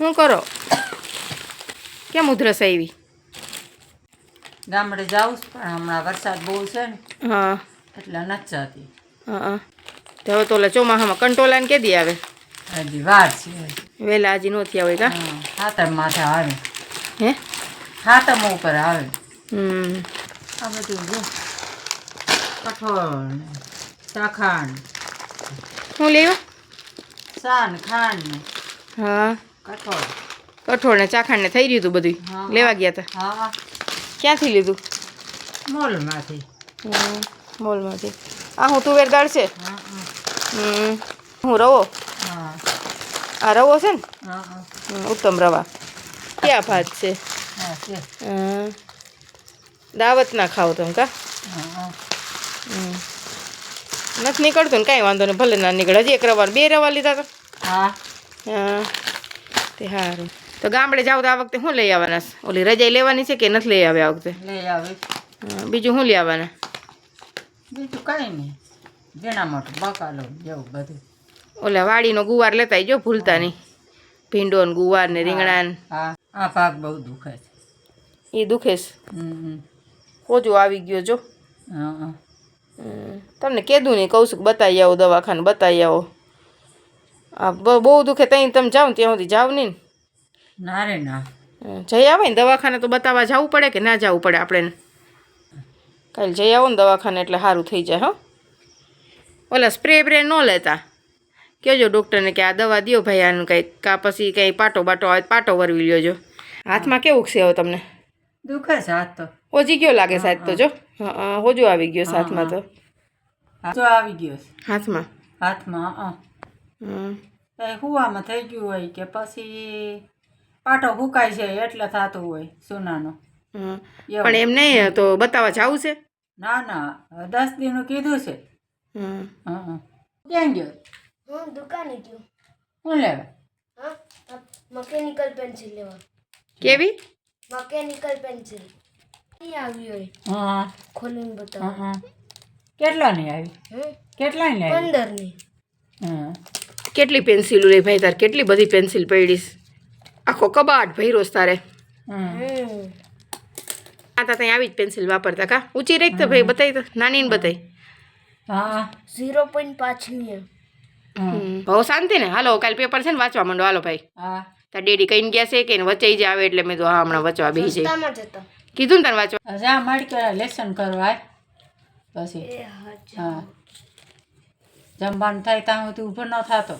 શું કરો? કેમ ઉધરસ આવી? ગામડે જાઉં છું પણ હમણાં વરસાદ બહુ છે ને હા. એટલે નથી જતી. હા તો હવે તો ઓલા ચોમાસામાં કંટોલાને કેદી આવે? હજી વાર છે. વહેલા હજી નહોતી આવે કા? હા, હાથમ માથે આવે. હે? હાથમ ઉપર આવે. હમ. આ બધું જો. કઠોળ ચાખાણ શું લેવું? સાન ખાંડ હા. કઠોળ. ને ચાખાણ ને થઈ રહ્યું હતું બધું લેવા ગયા હતા ક્યાંથી લીધું? મોલમાંથી. મોલમાંથી. આ હું તુવેર દાળ છે? હા રવો? હા. આ રવો છે ને? ઉત્તમ રવા. ક્યાં ભાત છે. દાવત ના ખાવ તમે કા? નથી નીકળતું ને કાંઈ વાંધો નહીં ભલે ના નીકળે. હજી એક રવા બે રવા લીધા હતા હા. હા. તે સારું તો ગામડે જાવ તો આ વખતે શું લઈ આવવાના? ઓલી રજાઈ લેવાની છે કે નથી લઈ આવે આ વખતે? લઈ આવે. બીજું શું લઈ આવવાના? બીજું કાંઈ નહીં. ઝીણા મોટું બકાલો જેવું બધું. ઓલા વાડીનો ગુવાર લેતા જો ભૂલતા નહીં. ભીંડો ને ગુવાર ને રીંગણા ને. આ ભાગ બહુ દુખે છે. એ દુખે છે. કોજો આવી ગયો જો. તમને કીધું નહીં કહું છું કે બતાવી આવો દવાખાને બતાવી આવો. બહુ દુખે ત્યાં તમે જાઓ ત્યાં સુધી જાવ નહીં ના. રે ના. જઈ આવે ને દવાખાને તો બતાવવા જવું પડે કે ના જવું પડે આપણે કાલે જઈ આવો ને દવાખાને એટલે સારું થઈ જાય હો. ઓલા સ્પ્રે બ્રે ન લેતા. કહેજો ડૉક્ટરને કે આ દવા દ્યો ભાઈ આનું કંઈક કા પછી કંઈ પાટો બાટો આવે પાટો વરવી લ્યો હાથમાં કેવું છે હવે તમને? દુખે છે હાથ તો. ઓજી ગયો લાગે સાહેબ તો જો? હોજો આવી ગયો સાથમાં હાથમાં તો. જો આવી ગયો હાથમાં? હાથમાં હુવામાં થઈ ગયું હોય કે પછી પાટો હુકાય છે એટલે થતું હોય સોનાનો. પણ એમ નહીં તો બતાવવા જવું છે? ના ના દસ દિનનું કીધું છે. હમ. હા હા. ક્યાં ગયો? હું દુકાને ગયો. શું લેવા? હા મકેનિકલ પેન્સિલ લેવા. કેવી? મકેનિકલ પેન્સિલ આવી હોય? હા. ખોલીને બતાવો. હા કેટલાની આવી? કેટલા કેટલાની આવી? પંદરની. હા. કેટલી પેન્સિલ લે ભાઈ? તારે કેટલી બધી પેન્સિલ પડીશ આખો કબાટ ભૈરો તારે. હમ. હમ આ તા ત્યાં આવી જ પેન્સિલ વાપરતા કા? ઊંચી રેખ તો ભાઈ બતાવી તો. નાની ને બતાવી હા. ઝીરો પોઈન્ટ પાંચની એમ. હા શાંતિ ને. હાલો કાલ પેપર છે ને વાંચવા માંડો. હાલો ભાઈ. હા. તાર ડેડી કહીને ગયા છે કે એને વચાઈ જ આવે એટલે મેં તો હા હમણાં વચવા બેસી જાય કીધું ને તને વાંચવા? જા મળી કે લેસન કરવા પછી. હા જમવાનું થાય ત્યાં સુધી ઊભો ન થતો.